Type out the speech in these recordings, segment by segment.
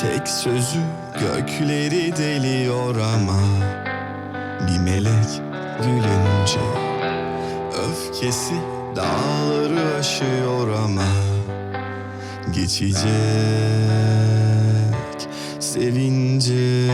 Tek sözü gökleri deliyor ama Bir melek gülünce Öfkesi dağları aşıyor ama Geçecek sevince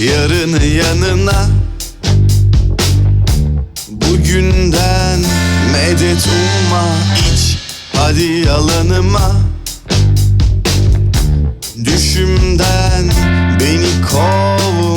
yarını yanına. Bugünden medet umma iç. Hadi yalanıma. Düşümden beni kov.